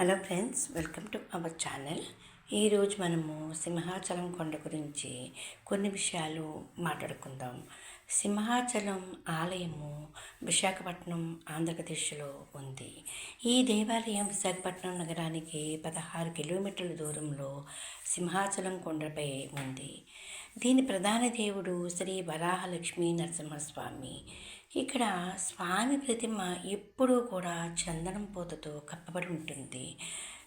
Hello friends welcome to our channel. ఈరోజు మనము సింహాచలం కొండ గురించి కొన్ని విషయాలు మాట్లాడుకుందాం. సింహాచలం ఆలయము విశాఖపట్నం ఆంధ్రప్రదేశ్లో ఉంది. ఈ దేవాలయం విశాఖపట్నం నగరానికి పదహారు కిలోమీటర్ల దూరంలో సింహాచలం కొండపై ఉంది. దీని ప్రధాన దేవుడు శ్రీ వరాహలక్ష్మీ నరసింహస్వామి. ఇక్కడ స్వామి ప్రతిమ ఎప్పుడూ కూడా చందనం పూతతో కప్పబడి ఉంటుంది.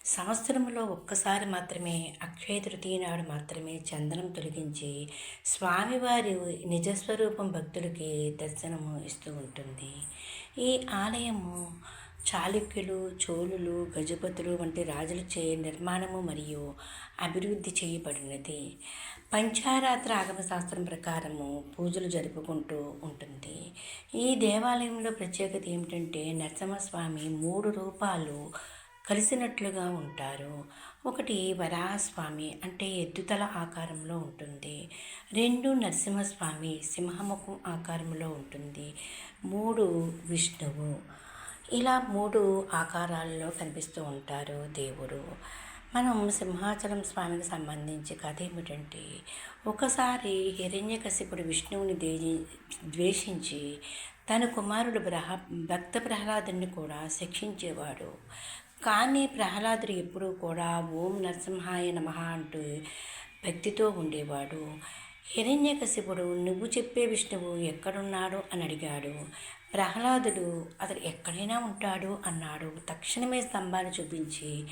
సంవత్సరంలో ఒక్కసారి మాత్రమే అక్షయ తృతీయ నాడు మాత్రమే చందనం తొలగించి స్వామివారి నిజస్వరూపం భక్తులకి దర్శనము ఇస్తూ ఉంటుంది. ఈ ఆలయము చాళుక్యులు చోళులు గజపతులు వంటి రాజులచే నిర్మాణము మరియు అభివృద్ధి చేయబడినది. పంచారాత్ర ఆగమ శాస్త్రం ప్రకారము పూజలు జరుపుకుంటూ ఉంటుంది. ఈ దేవాలయంలో ప్రత్యేకత ఏమిటంటే నరసింహస్వామి మూడు రూపాలు కలిసినట్లుగా ఉంటారు. ఒకటి వరాహస్వామి అంటే ఎద్దుతల ఆకారంలో ఉంటుంది. రెండు నరసింహస్వామి సింహముఖం ఆకారంలో ఉంటుంది. మూడు విష్ణువు. ఇలా మూడు ఆకారాల్లో కనిపిస్తూ ఉంటారు దేవుడు. మనం సింహాచలం స్వామికి సంబంధించి కథ ఏమిటంటే ఒకసారి హిరణ్యకశిపుడు విష్ణువుని ద్వేషించి తన కుమారుడు బ్రహ భక్త ప్రహ్లాదుని కూడా శిక్షించేవాడు. కానీ ప్రహ్లాదుడు ఎప్పుడూ కూడా ఓం నరసింహాయ నమ అంటూ భక్తితో ఉండేవాడు. హిరణ్యకశిపుడు నువ్వు చెప్పే విష్ణువు ఎక్కడున్నాడు? అని అడిగాడు. ప్రహ్లాదుడు అతడు ఎక్కడైనా ఉంటాడు అన్నాడు. తక్షణమే స్తంభాన్ని చూపించి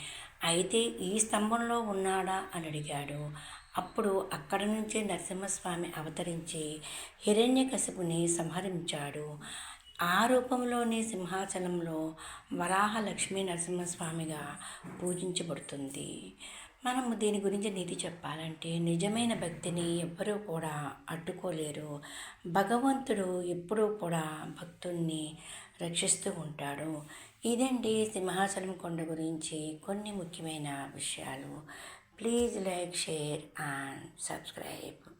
అయితే ఈ స్తంభంలో ఉన్నాడా? అని అడిగాడు. అప్పుడు అక్కడి నుంచే నరసింహస్వామి అవతరించి హిరణ్యకశిపుని సంహరించాడు. ఆ రూపంలోని సింహాచలంలో వరాహ లక్ష్మీ నరసింహస్వామిగా పూజించబడుతుంది. మనము దీని గురించి నీతి చెప్పాలంటే నిజమైన భక్తిని ఎవ్వరూ కూడా అడ్డుకోలేరు. భగవంతుడు ఎప్పుడూ కూడా భక్తుణ్ణి రక్షిస్తూ ఉంటాడు. ఇదండి సింహాచలం కొండ గురించి కొన్ని ముఖ్యమైన విషయాలు. Please like share and subscribe.